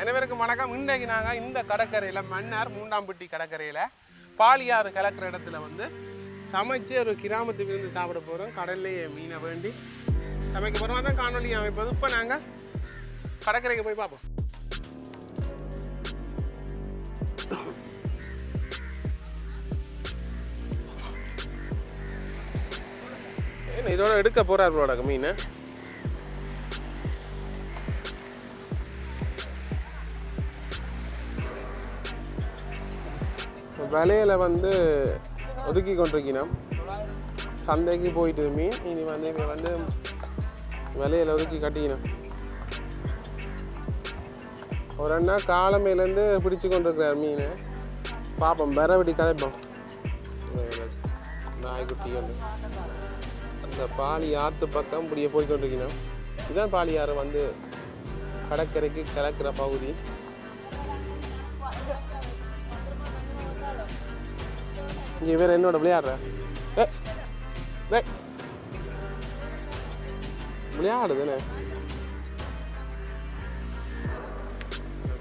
அனைவருக்கும் வணக்கம். இன்றைக்கு நாங்கள் இந்த கடற்கரையில் மன்னார் மூண்டாம்பட்டி கடற்கரையில் பாலியாறு கலக்கிற இடத்துல வந்து சமைச்சு ஒரு கிராமத்து விருந்து சாப்பிட போகிறோம் கடல்லையே மீனை வேண்டி சமைக்க போகிறோம் தான் காணொலி அமைப்பது இப்போ நாங்கள் கடற்கரைக்கு போய் பார்ப்போம். என்ன இதோட எடுக்க போகிறார் மீன். விலையில வந்து ஒதுக்கி கொண்டிருக்கணும் சந்தைக்கு போயிட்டு மீன் இனி வந்து இவன் வந்து விலையில ஒதுக்கி கட்டிக்கணும். ஒரு அண்ணா காலமையிலேருந்து பிடிச்சு கொண்டிருக்கிறார் மீன். பார்ப்போம் பெறவடி கதைப்போம். நாய்க்குட்டி ஒன்று அந்த பாலி ஆற்று பக்கம் இப்படியே போய் கொண்டிருக்கணும் இதுதான் பாலியாறு வந்து கடற்கரைக்கு கலக்கிற பகுதி. இங்கே வேறு என்னோட விளையாடுற. ஏ, டேய். விளையாடுதுண்ணே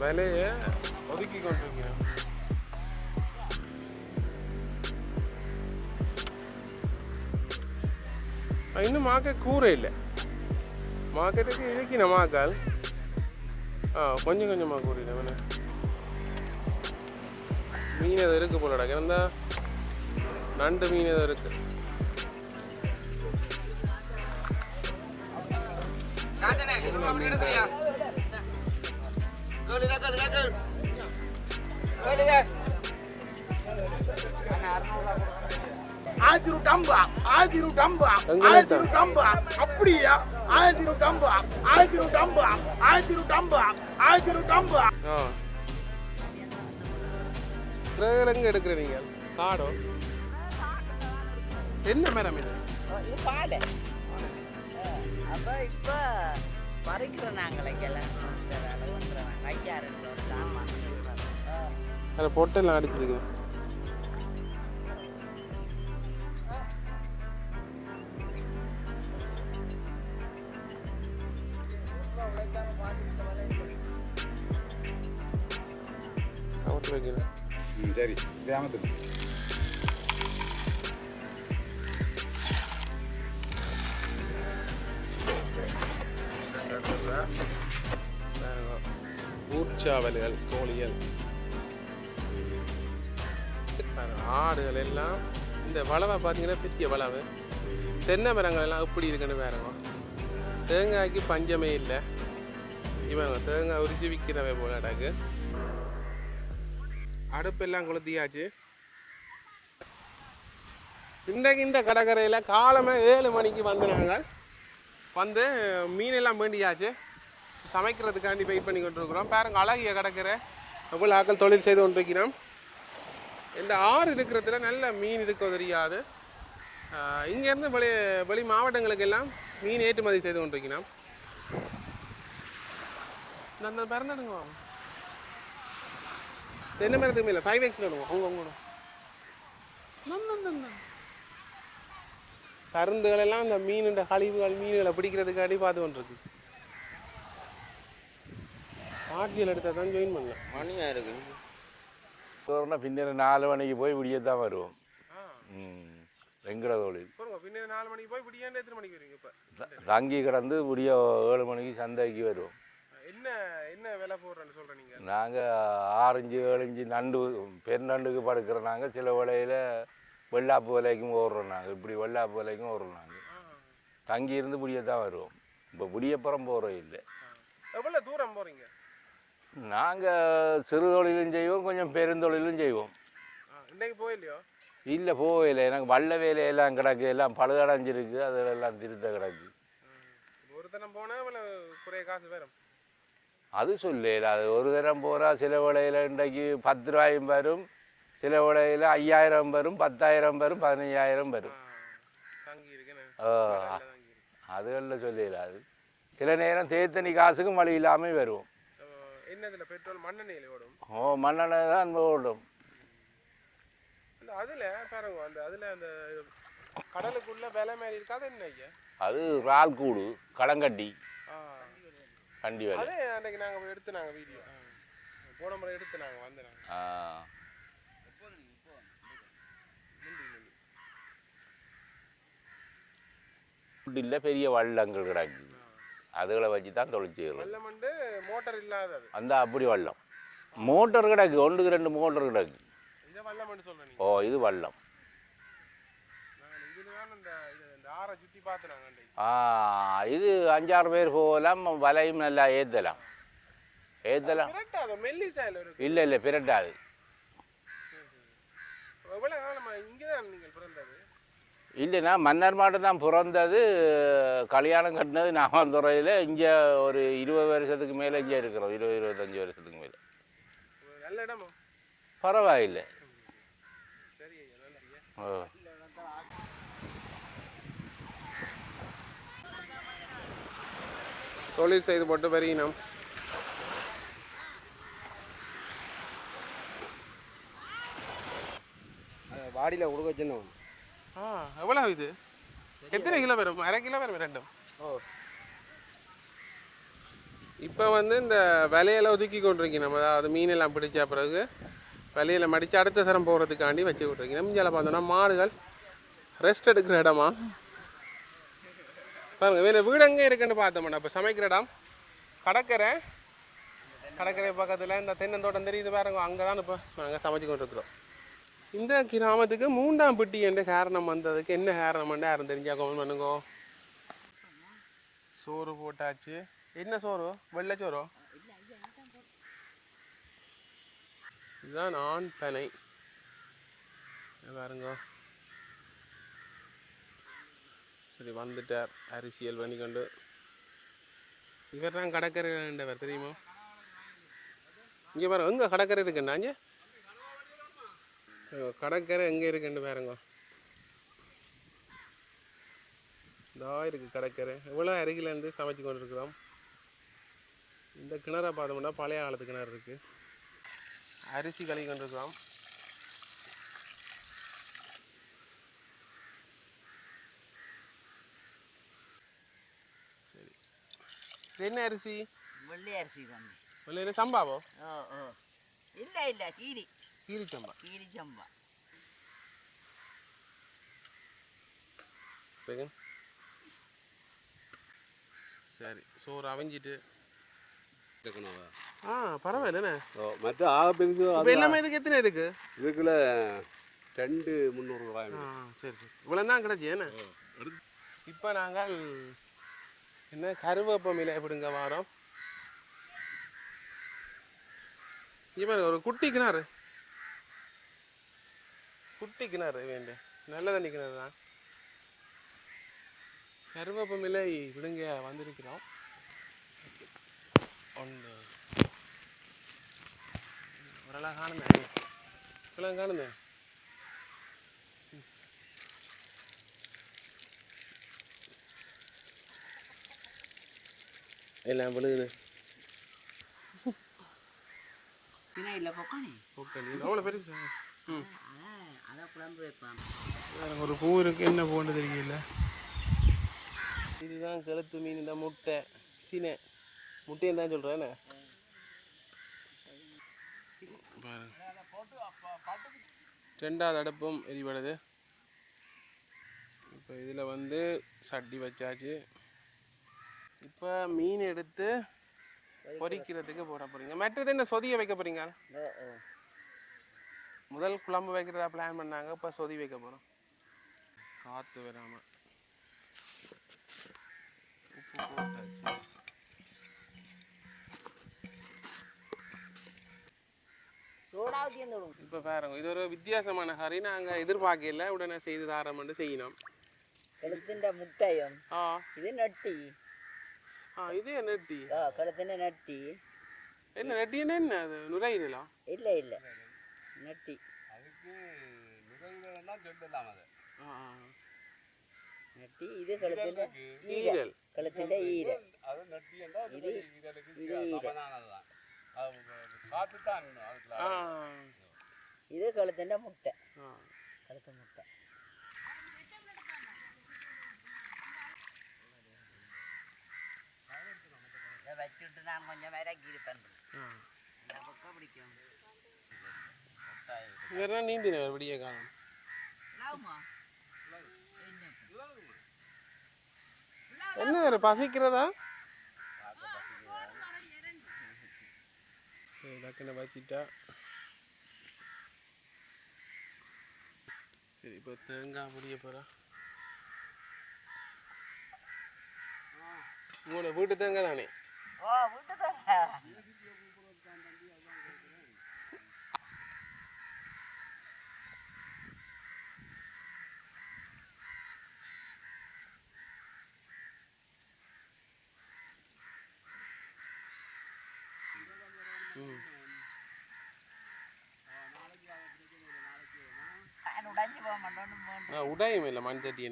விலையை ஒதுக்கி கொண்டிருக்கிறேன் இன்னும் மார்க்கெட் கூரை இல்லை. மார்க்கெட்டுக்கு இருக்கணும் மாக்கால் ஆ கொஞ்சம் கொஞ்சமாக கூறிடு மீன் அது இருக்கு போலடா. கிடந்தா நண்டு மீன் எதுவும் இருக்கு. ஆயிரத்தி நூற்றி ஐம்பா ஆயிரத்தி நூற்றி ஐம்பா எங்க ஆயிரத்தி? நூற்றி அப்படியா? ஆயிரத்தி நூற்றி ஐம்பா ஆயிரத்தி நூற்றி ஆயிரத்தி நூற்றி ஐம்பா ஆயிரத்தி நூற்றி ஐம்பா ஆ. கிரகலங்க எடுக்கிற நீங்கள் காடோ? என்ன மேடம் இது? இது பாடு அப்போ இப்போ பறிக்கிற நாங்களே கிளம்பி ஐயா ரெண்டு சாமான் அதில் பொட்டெல்லாம் அடிச்சிருக்குது. அவுட்டு வைக்கிறேன். ம் சரி. கிராமத்துக்கு ஊர்ச்சாவல்கள் கோழிகள். ஆடுகள் எல்லாம் இந்த வளவை பார்த்தீங்கன்னா பெரிய வளவு. தென்னை மரங்கள் எல்லாம் எப்படி இருக்குன்னு பாருங்க. தேங்காய்க்கு பஞ்சமே இல்லை. இவங்க தேங்காய் உறிஞ்சி விற்கிறவன் போல அடகு. அடுப்பெல்லாம் கொளுத்தியாச்சு. இன்றைக்கு இந்த கடற்கரையில் காலமே ஏழு மணிக்கு வந்து நாங்கள் வந்து மீனெல்லாம் வேண்டியாச்சு சமைக்கிறதுக்காண்டி வெயிட் பண்ணி கொண்டிருக்கிறோம் பாருங்க அழகிய கிடக்கிற எவ்வளோ ஆக்கள் தொழில் செய்து கொண்டிருக்கிறோம் இந்த ஆறு இருக்கிறதுல நல்ல மீன் இருக்க தெரியாது. இங்கேருந்து வெளி வெளி மாவட்டங்களுக்கெல்லாம் மீன் ஏற்றுமதி செய்து கொண்டிருக்கிறோம் நான் இந்த பிறந்துடுங்க. தென்னை மரத்துக்கு மேலே ஃபைவ் எக்ஸ் நடுவோம் அவங்க அவங்க பருந்துகள் எல்லாம் இந்த மீனுண்ட கழிவுகள் மீன்களை பிடிக்கிறதுக்காண்டி பார்த்து கொண்டிருக்கு. ஆட்சியில் எடுத்தால் தான் ஜாயின் பண்ணலாம். மணியாக இருக்கு சோறுனா பின்னர் நாலு மணிக்கு போய் விடிய தான் வருவோம். வெங்கட தொழில் பாருங்க பின்ன நாலு மணிக்கு போய் எத்தனை மணிக்கு வருவீங்க இப்போ? த- தங்கி கிடந்து விடிய ஏழு மணிக்கு சந்தைக்கு வருவோம். என்ன என்ன விலை போடுறேன்னு சொல்கிறேன் நீங்கள் நாங்கள் ஆரஞ்சு ஏழஞ்சு நண்டு பெருநண்டுக்கு படுக்கிற நாங்கள் சில வேளையில் வெள்ளாப்பு விலைக்கும் ஓடுறோம் நாங்கள் இப்படி வெள்ளாப்பு விலைக்கும் ஓடுறோம் நாங்கள் தங்கி இருந்து விடிய தான் வருவோம். இப்போ விடியப்புறம் போகிறோம் இல்லை. எவ்வளோ தூரம் போகிறீங்க நாங்கள் சிறு தொழிலும் செய்வோம் கொஞ்சம் பெருந்தொழிலும் செய்வோம். இன்னைக்கு போயில்லையோ? இல்லை போகல. எனக்கு வள்ள வேலையெல்லாம் கிடக்கு. எல்லாம் பழுதடைஞ்சிருக்கு. அதெல்லாம் திருத்த கிடக்கு. ஒரு தரம் போனால் குறைய காசு வரும். அது சொல்லல. அது ஒரு தரம் போகிறா சில வேளையில் இன்றைக்கு பத்து ரூபாயும் வரும். சில வேளையில் ஐயாயிரம் வரும் பத்தாயிரம் வரும் பதினஞ்சாயிரம் வரும். அதுகளில் சொல்லல அது. சில நேரம் தேத்தனி காசுக்கும் வழி இல்லாமல் வருவோம். என்னதில்? பெட்ரோல் மண்ணெண்ணெயில் ஓடும். ஓ மண்ணெண்ணெய் தான் ஓடும். அந்த அதில் பாருங்க அந்த அதில் அந்த கடலுக்குள்ள விலை மாதிரி இருக்காது என்ன ஐயா? அது இறால் கூடு களங்கட்டி கண்டி வேலை. அதே அன்றைக்கு நாங்கள் எடுத்து நாங்கள் வீடியோ. போன முறை எடுத்து நாங்கள் வந்து நாங்கள் ஆ இல்லை பெரிய வள்ளங்கள் கிடக்கு. அதுகளை வச்சு தான் தொழிற்சிகள் மோட்டர் இல்லாதது. அந்த அப்படி வள்ளம். மோட்டர் கிடக்கு ஒன்றுக்கு ரெண்டு மோட்டர் கிடக்கு. ஓ இது இந்த இது அஞ்சாறு பேர் போகலாம் வலையும் நல்லா ஏற்றலாம் ஏற்றலாம் இல்லை இல்லை பிரட்டாது. இல்லைண்ணா மன்னர் மாட்டு தான் பிறந்தது கல்யாணம் கட்டினது நாமந்துறையில் இங்கே ஒரு இருபது வருஷத்துக்கு மேலே இங்கே இருக்கிறோம். இருபது இருபத்தஞ்சி வருஷத்துக்கு மேலே. நல்ல இடமா? பரவாயில்லை. ஓ. தொழில் செய்து போட்டு பெரியணும் வாடியில் கொடுக்க வச்சுருந்தோம். ஆ எவ்வளோ இது? எத்தனை கிலோ வரும்? அரை கிலோ வரும் ரெண்டும் ஓ. இப்போ வந்து இந்த விலையில ஒதுக்கி கொண்டிருக்கீங்க நம்ம. அதாவது மீனெல்லாம் பிடிச்ச பிறகு விலையில மடித்து அடுத்த தரம் போகிறதுக்காண்டி வச்சு விட்ருக்கீங்க இந்தியாவில் பார்த்தோன்னா மாடுகள் ரெஸ்ட் எடுக்கிற இடமா? பாருங்க வேறு வீடு எங்கே இருக்குன்னு பார்த்தோம்னா இப்போ சமைக்கிற இடம் கடற்கரை. கடற்கரை பக்கத்தில் இந்த தென்னந்தோட்டம் தெரியுது பாருங்க அங்கே தான் இப்போ நாங்கள் சமைச்சு கொண்டிருக்கிறோம். இந்த கிராமத்துக்கு மூன்றாம் பெட்டி என்ற காரணம் வந்ததுக்கு என்ன காரணம் யாரும் தெரிஞ்சா கமெண்ட் பண்ணுங்க. சோறு போட்டாச்சு. என்ன சோறு? வெள்ளை சோறோ? இதுதான் ஆண் பனை. பாருங்க. சரி வந்துட்டார். அரிசியல் பண்ணி கொண்டு இவர் தான் கடற்கரை தெரியுமா? இங்கே பாருங்க எங்கே கடற்கரை இருக்குண்ணா இங்கே? கடற்கரை எங்கே இருக்குன்னு பாருங்க. இதா இருக்குது கடற்கரை. எவ்வளோ அருகில் இருந்து சமைச்சு கொண்டு இருக்கிறோம் இந்த கிணறை பார்த்தோம்னா பழைய காலத்து கிணறு இருக்குது அரிசி கழுவி கொண்டிருக்கிறோம். சரி. என்ன அரிசி? வெள்ளை அரிசி தம்பி வெள்ளையில சம்பாவோ இல்லை இல்லை கீரி கீரி சம்பா. கீரி சம்பா. சரி சோறு அவிஞ்சிட்டு ஆ பரவாயில்லண்ணே மற்ற ஆகப்பிரிஞ்சு இப்போ எல்லாமே இதுக்கு எத்தனை இருக்கு? இதுக்குள்ள ரெண்டு முந்நூறு ரூபாய் ஆ சரி சரி. இவ்வளோ தான் கிடச்சி என்ன? இப்போ நாங்கள் என்ன கருவேப்பமில எப்படிங்க வாரோம்? பாருங்க ஒரு குட்டி கிணறு. குட்டி கிணறு வேண்டிய நல்ல தண்ணி கிணறு தான் கருவேப்பமிலை விடுங்க வந்திருக்கிறோம். ஒன்று. காணுமே. இவ்வளோ காணுமே. எல்லாம் விழுகுது. இல்லை பொக்கானே ஓகே அவ்வளோ பெருசு. ம். குழம்பு வைப்பாங்க. ஒரு பூ இருக்கு. என்ன பூன்னு தெரியல. இதுதான் கழுத்து மீன் இந்த முட்டை. சீனை. முட்டைன்னு தான் சொல்கிறேன் பாருங்க. ரெண்டாவது அடுப்பும் எரிபடுது. இப்போ இதில் வந்து சட்டி வச்சாச்சு. இப்போ மீன் எடுத்து பொரிக்கிறதுக்கு போட போகிறீங்க மற்றது என்ன சொதிய வைக்க போகிறீங்க முதல் குழம்பு வைக்கிறதா பிளான் பண்ணாங்க இப்போ சொதி வைக்க போகிறோம் காற்று விடாமல் உப்பு போட்டாச்சு. இப்போ பாருங்க இது ஒரு வித்தியாசமான கறி. நாங்கள் எதிர்பார்க்கல உடனே செய்து தாரம் செய்யணும் கழுத்தின் முட்டையும் ஆ. இது நட்டி. ஆ இது நட்டி? ஆ கழுத்தின் நட்டி. என்ன நட்டின்னா என்ன அது? நுரையீரலா? இல்லை இல்லை. நெட்டி. அதுக்கு நுரையீரல்லாம் சொல்லலாம் அது. நெட்டி இது கழுத்தில் ஈரல். கழுத்தில் ஈரல். அது நெட்டி என்றால் இது ஈரலுக்கு சமனானதுதான் காற்று தான் இது கழுத்தின் முட்டை. கழுத்து முட்டை. வச்சுட்டு நான் கொஞ்சம் வரைக்கி இருப்பேன் பிடிக்கும். வேற நீந்தினவர் விடிய காலம் என்ன வேற பசிக்கிறதா டக்குன்னு வச்சிட்டா சரி இப்போ தேங்காய் முடிய போகிறா உங்களோட வீட்டு தேங்காய் தானே ஓ விட்டுதான் ம் நான் உடைஞ்சு போக மாட்டோன்னு ஆ உடையும் இல்லை மண் சட்டி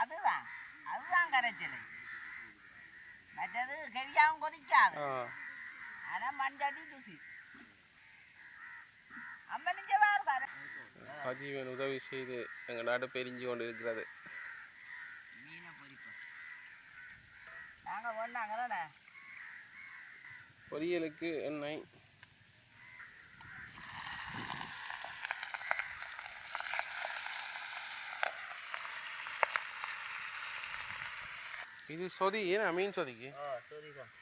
அதுதான். அதுதான் கரைச்சல். மற்றது கரியாவும் கொதிக்காது. ஆனால் ருசி. அம்மன் இங்கே பாரு அஜீவன் உதவி செய்து எங்கள் நாடு பெரிஞ்சு கொண்டு இருக்கிறது மீனை நாங்கள் ஒன்றாங்களே பொரியலுக்கு எண்ணெய். இது சொதி ஏன்னா மீன் சொதிக்கு. ஓ சரிதான்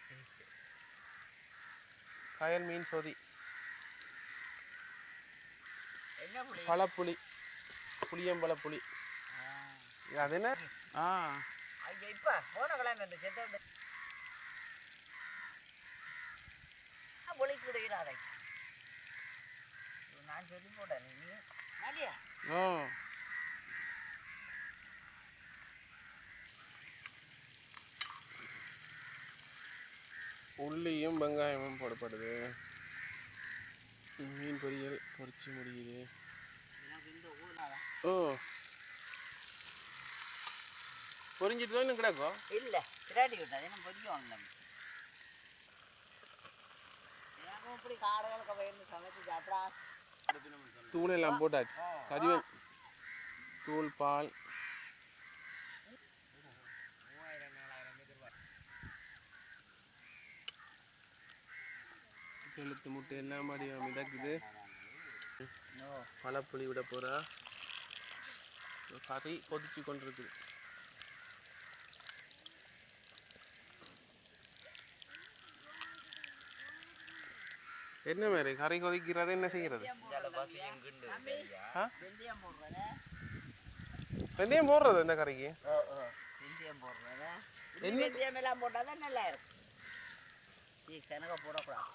காயல் மீன் சொதி. என்ன புளி? பழப்புளி. புளியம்பழ புளி. அது என்ன? ஆ. இப்போ போன கிழமை நான் சொல்லி போட்டேன் நீ ஆ உள்ளியும் வெங்காயமும் போடப்படுது. மீன் பொரியல் பொரிச்சு முடியுது. ஓ. பொரிஞ்சிட்டு தான் இன்னும் கிடக்கும் இல்லை திராடி விட்டது. என்ன பொரியும் ஒன்று எனக்கும் இப்படி காடுகளுக்கு போயிருந்து சமைச்சு சாப்பிடா. தூள் எல்லாம் போட்டாச்சு கறிவன் தூள் பால் எழுத்து முட்டை எல்லாம் மாதிரி மிதக்குது பழப்புளி விட போறா கறி கொதிச்சு கொண்டிருக்குது என்ன மாதிரி கறி கொதிக்கிறது என்ன செய்கிறது ஆ? வெந்தயம் போடுறதே இந்த கறிக்கு ஓ வெந்தயம் போடுறதே வெந்தயம் எல்லாம் போட்டால் தான் நல்லா இருக்கும் போடக்கூடாது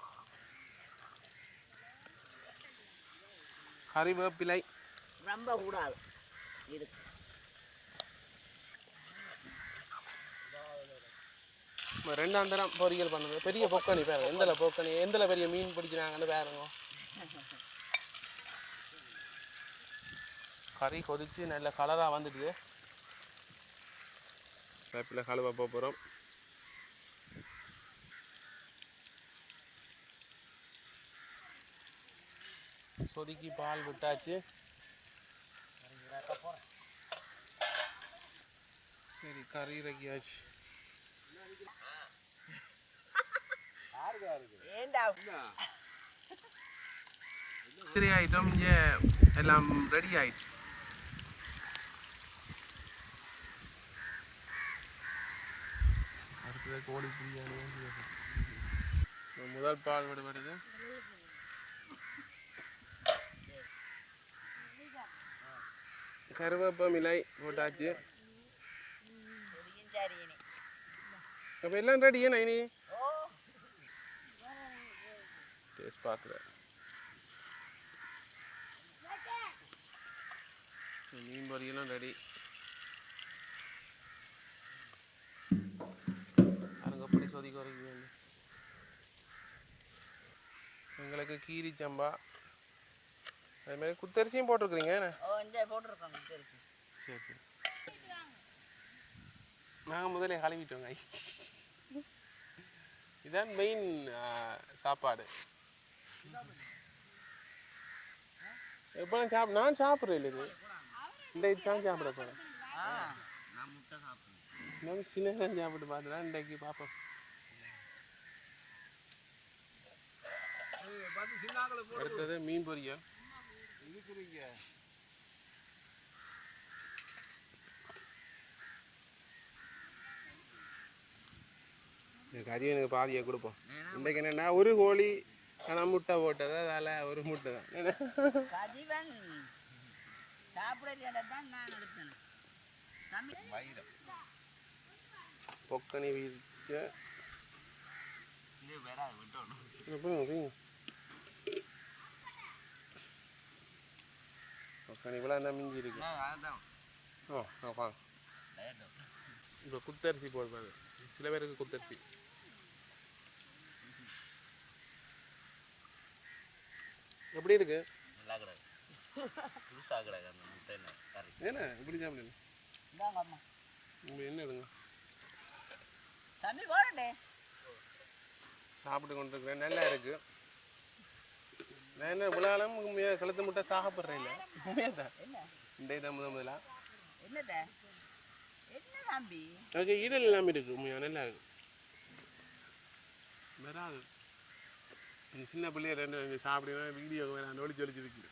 கறி வேப்பிலை ரொம்ப கூடாது. இருக்கு ரெண்டாம் தரம் பொரியல் பண்ணுது பெரிய பொக்கணி பாருங்க எந்தல பொக்கணி எந்தல பெரிய மீன் பிடிக்கிறாங்கன்னு பாருங்க கறி கொதிச்சு நல்ல கலராக வந்துடுது. வேப்பிலை கழுவ போகிறோம் சொதுக்கி பால் விட்டாச்சு. சரி கறி இறக்கியாச்சு. சரி ஐட்டம் இங்கே எல்லாம் ரெடி ஆயிடுச்சு. அடுத்தது கோழி பிரியாணி. முதல் பால் விடுபடுது கருவேப்பம் இலை போட்டாச்சு அப்போ எல்லாம் ரெடி ஏன்னா இனி ஓ. டேஸ்ட் பார்க்குறேன் மீன் பொரியெல்லாம் ரெடி சொதி குறைக்கு எங்களுக்கு கீரி சம்பா. அதே மாதிரி குத்தரிசியும் போட்டிருக்கிறீங்க போட்டிருக்கோங்க சரி சரி. நாங்கள் முதல்ல கழுவிட்டோங்க. இதான் மெயின் சாப்பாடு. எப்போ நான் சாப்பிட நான் சாப்பிட்றேன் இல்லை இது? இந்த இது தான் சாப்பிட போகிறேன் நான் சின்ன சாப்பிட்டு பார்த்துலாம் இன்றைக்கு பார்ப்போம் அடுத்தது மீன் பொரியல். இந்த கறி எனக்கு பாதியை கொடுப்போம். இன்றைக்கு என்னென்னா ஒரு கோழி ஆனால் முட்டை போட்டது அதால் ஒரு முட்டை தான். பொக்கனி வீச்ச இது வேற விட்டோம் பொக்கனி இவ்வளோ தான் மிஞ்சி இருக்கு. அதான். ஓ வாங்க இப்போ குத்தரிசி போடுவாங்க சில பேருக்கு குத்தரிசி. எப்படி இருக்கு? நல்லா கிடக்கு. புதுசாக கிடக்கு அந்த முட்டை ஏன்னா இப்படி சாப்பிடுங்க உங்களுக்கு என்ன எடுங்க. தம்பி போடண்டே சாப்பிட்டு கொண்டிருக்கிறேன். நல்லா இருக்கு. நான் என்ன விழாலும் கழுத்து முட்டை சாப்பிட்றேன் இல்லை என்ன? இந்த இடம் முதல் முதலா? என்னத? என்ன தம்பி? அதுக்கு ஈரல் இல்லாமல் இருக்கு உண்மையா? நல்லா இருக்கு. வராது. இந்த சின்ன பிள்ளைய ரெண்டு ரெண்டு சாப்பிடுவேன் வீடியோ வேற ஒளிச்சு ஒளிச்சு இருக்கு.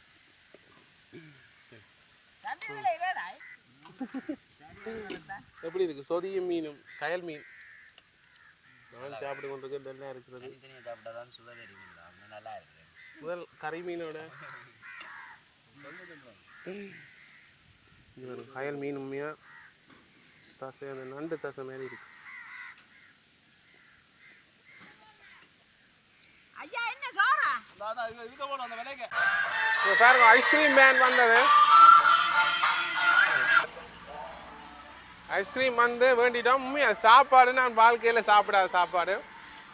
தம்பி விலை இல்லடா எப்படி இருக்கு? சொதியும் மீனும் கயல் மீன். நான் சாப்பிட்டு கொண்டிருக்கேன் நல்லா இருக்கிறது. தனித்தனியாக சாப்பிட்டா தான் சுவை தெரியுங்களா நல்லா இருக்கு. முதல் கறி மீனோட. இது ஒரு கயல் மீன் உண்மையா? தசை அந்த நண்டு தசை மாதிரி இருக்கு. பாருங்க ஐஸ்கிரீம் பேன் வந்தது. ஐஸ்கிரீம் வந்து வேண்டிட்டோம். உண்மையா சாப்பாடு நான் வாழ்க்கையில் சாப்பிடாத சாப்பாடு.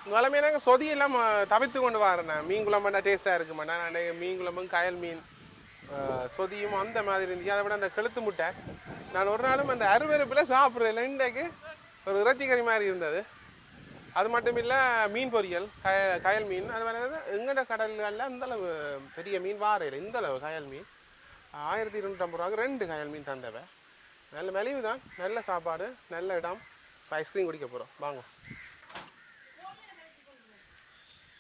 வளமையாக நாங்கள் சொதியெல்லாம் அஹ், தவிர்த்து கொண்டு வரேன் மீன் குழம்புனா டேஸ்ட்டாக இருக்குமாண்ணா. நான் மீன் குழம்பும் கயல் மீன் சொதியும் அந்த மாதிரி இருந்துச்சு. அதை விட அந்த கழுத்து முட்டை. நான் ஒரு நாளும் அந்த அருவறுப்பில் சாப்பிட்றேன் இன்றைக்கு ஒரு இறைச்சிக்கறி மாதிரி இருந்தது. அது மட்டும் இல்லை மீன் பொரியல் கய கயல் மீன். அது மாதிரி எங்கட கடல்களில் அந்தளவு பெரிய மீன் வாரையில் இந்த அளவு கயல் மீன். ஆயிரத்தி இருநூற்றம்பது ரூபாய்க்கு ரெண்டு கயல் மீன் தந்தவை. நல்ல மெலிவு தான் நல்ல சாப்பாடு நல்ல இடம். ஐஸ்கிரீம் குடிக்க போகிறோம் வாங்க.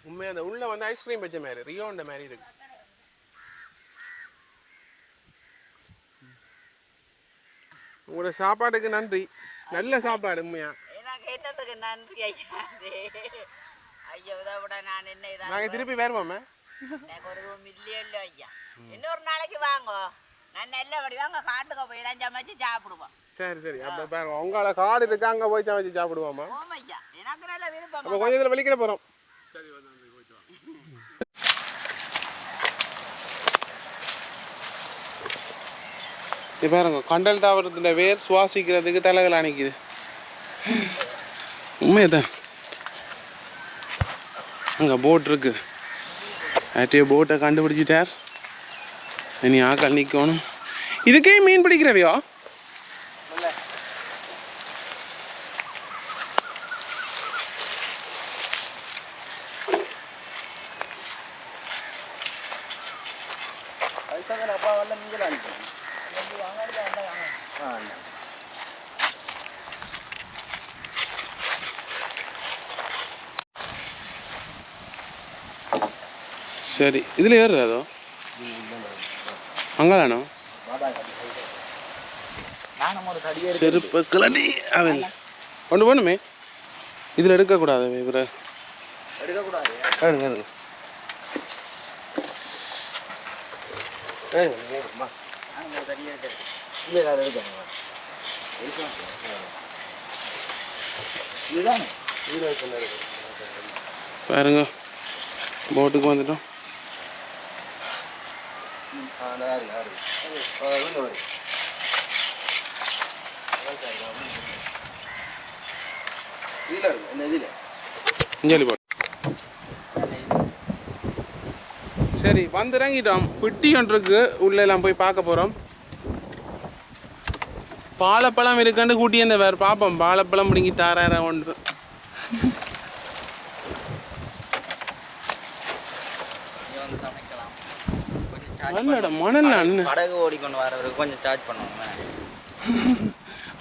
உண்மையாக அந்த உள்ளே வந்து ஐஸ்கிரீம் வச்ச மாதிரி ரியோண்ட மாதிரி இருக்கு. உங்களோட சாப்பாட்டுக்கு நன்றி. நல்ல சாப்பாடு உண்மையா? கேட்டதுக்கு நன்றி ஐயா ஐயோ விட நான் என்ன இதாக நாங்கள் திருப்பி வருவோமே. எனக்கு ஒரு மில்லியன்ல ஐயா? இன்னொரு நாளைக்கு வாங்க. நான் நல்லபடி வாங்க காட்டுக்கு போய் எல்லாம் சமைச்சு சாப்பிடுவோம். சரி சரி. அப்போ பாருங்க உங்களோட காடு இருக்கு அங்கே போய் சமைச்சு சாப்பிடுவோமா? ஓம் ஐயா. எனக்கு நல்ல விருப்பம் கொஞ்சம் இதில் வெளிக்கிட போகிறோம் இது பாருங்க கண்டல் தாவரத்தில் வேர் சுவாசிக்கிறதுக்கு தலைகள் அணைக்குது. உண்மையதான் அங்கே போட் இருக்கு. ஆட்டிய போட்டை கண்டுபிடிச்சிட்டார். இனி ஆக்கள் நிற்கணும் இதுக்கே மீன் பிடிக்கிறவையோ? சரி இதில் ஏறுறதோ அங்கதானோ செருப்பு கிளடி அவன். ஒன்று பண்ணுமே இதில் எடுக்கக்கூடாது இவரை. எடுக்கக்கூடாது. எடுங்க எடுங்க பாருங்க போட்டுக்கு வந்துட்டோம் சரி வந்து இறங்கிட்டோம். பெட்டி ஒன்று உள்ள எல்லாம் போய் பார்க்க போகிறோம் வாழைப்பழம் இருக்காண்டு கூட்டி அந்த வேறு பார்ப்போம் வாழைப்பழம் பிடிங்கி தாரார ஒன்று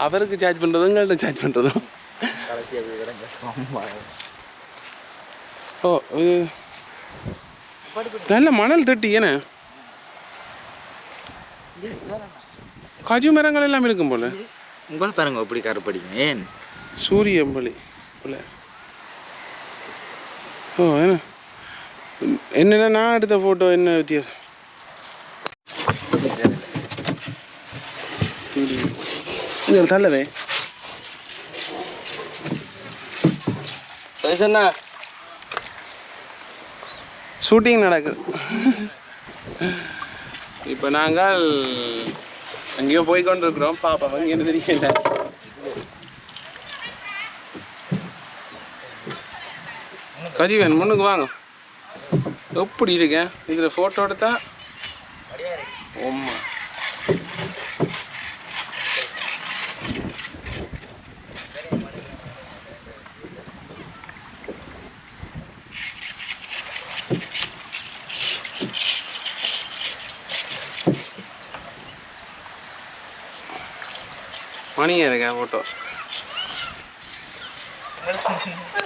அவருக்கு சார்ஜ் பண்ணுறதும் எங்கள்கிட்ட சார்ஜ் கிடங்க ஓ நல்ல மணல் தட்டி ஏன கஜு மரங்கள் எல்லாம் இருக்கும் போல. உங்களை பாருங்க எப்படி கருப்படிங்க ஏன்? சூரியம்பலி போல. ஓ என்ன? என்னென்ன நான் எடுத்த ஃபோட்டோ என்ன வித்தியாசம்? தள்ளவே. சொன்னா ஷூட்டிங் நடக்குது. இப்போ நாங்கள் அங்கேயோ போய் கொண்டிருக்கிறோம் பாப்பா எங்கேன்னு தெரியல கதிவேன் முன்னுக்கு வாங்க. எப்படி இருக்கேன்? இதில் ஃபோட்டோ எடுத்தா? ஓம்மா மணியாக இருக்கேன் ஃபோட்டோ